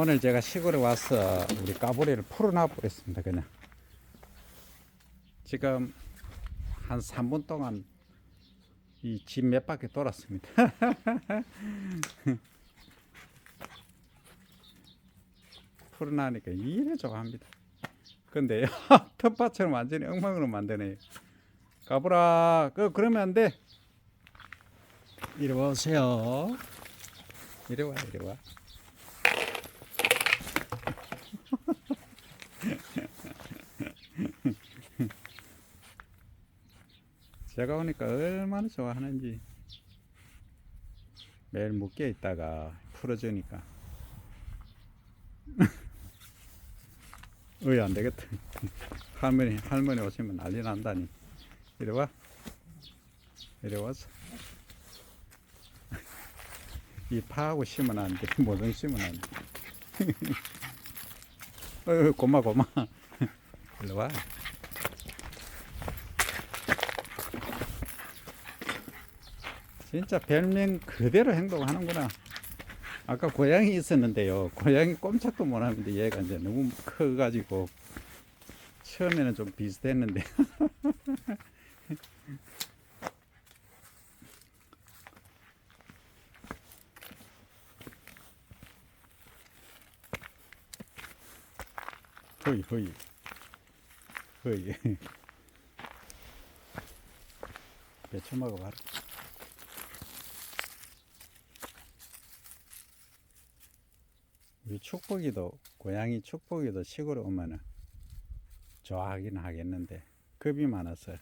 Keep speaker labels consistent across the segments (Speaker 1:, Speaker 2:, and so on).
Speaker 1: 오늘 제가 시골에 와서 우리 까보리를 풀어놔 보겠습니다. 그냥 지금 한 3분 동안 이 집 몇 바퀴 돌았습니다. 풀어나니까 이래 좋아합니다. 근데 텃밭처럼 완전히 엉망으로 만드네요. 까보라, 그 그러면 안 돼. 이리 오세요. 이리 와, 이리 와. 제가 오니까 얼마나 좋아하는지 매일 묶여 있다가 풀어주니까. 어이 안 되겠다. 할머니 할머니 오시면 난리 난다니. 이리 와. 이리 와서. 이 파하고 심으면 안돼. 모종 심으면 안돼. 어이 고마 고마. 일로 와 진짜 별명 그대로 행동하는구나. 아까 고양이 있었는데요. 고양이 꼼짝도 못 하는데 얘가 이제 너무 커가지고 처음에는 좀 비슷했는데. 허이 허이 허이 배쳐 먹어봐라. 우리 축복이도 고양이 축복이도 시골에 오면은 좋아하긴 하겠는데 겁이 많아서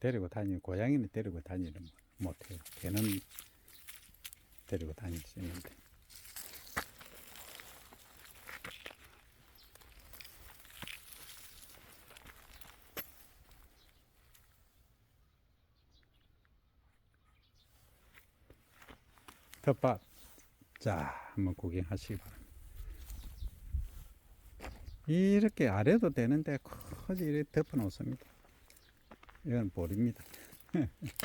Speaker 1: 데리고 다니는 고양이는 데리고 다니는 못해요. 걔는 데리고 다닐 수 있는데 텃밭 자 한번 구경하시기 바랍니다. 이렇게 아래도 되는데 커지 이렇게 덮어 놓습니다. 이건 볼입니다.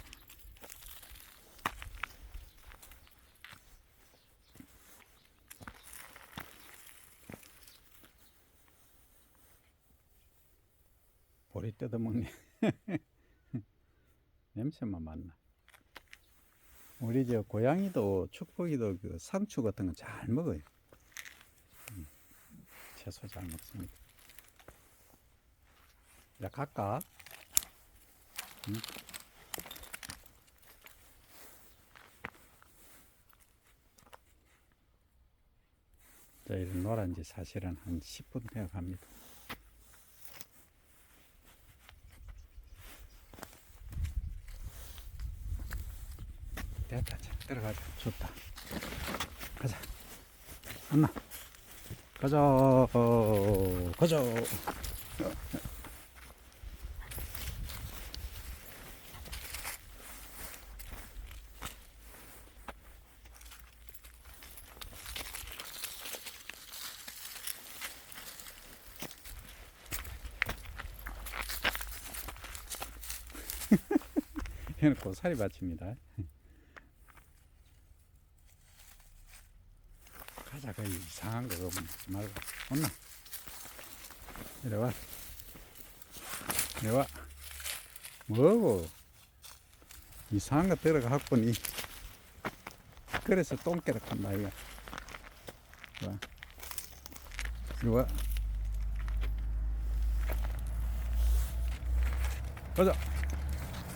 Speaker 1: 볼이 뜯어먹네. 냄새만 맡나. 우리 저 고양이도 축복이도 그 상추 같은 거 잘 먹어요. 음, 채소 잘 먹습니다. 야 갈까? 음. 자, 이런 노란지 사실은 한 10분 되어 갑니다. 됐다. 자, 들어가자. 좋다. 가자. 안나. 가자. 가자. 얘는 고사리 밭입니다. 가자 그 이상한 거 보면 말고. 온나. 이리 와. 이리 와. 뭐고? 이상한 거 들어가 갖고니 그래서 똥개락 한다 이거 와 이리 와. 가자.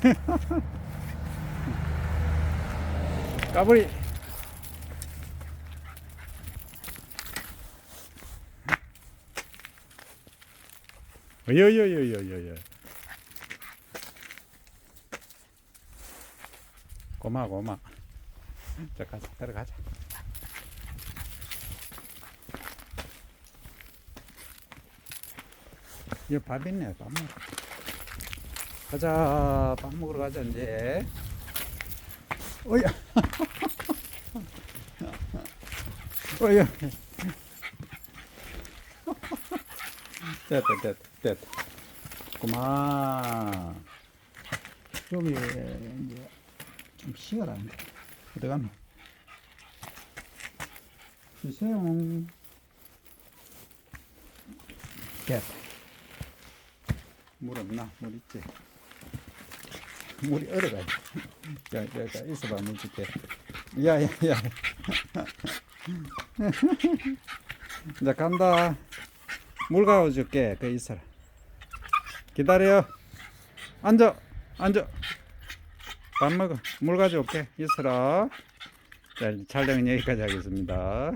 Speaker 1: 까불이 어여여여여여여 고마 고마. 자 가자 들어가자. 여기 밥 있네 밥 먹어 가자 밥 먹으러 가자 이제. 어야. 어야 됐다 됐다 됐다 그만 좀 이제 쉬어라. 어디 가노? 쉬세요. 됐다. 물 없나? 물 있지? 물이 얼어가지고. 야, 야, 야, 있어봐, 물 줄게. 야, 야, 야. 자, 간다. 물 가져줄게. 그 있어라. 기다려. 앉아. 앉아. 밥 먹어. 물 가져올게. 있어라. 자, 촬영은 여기까지 하겠습니다.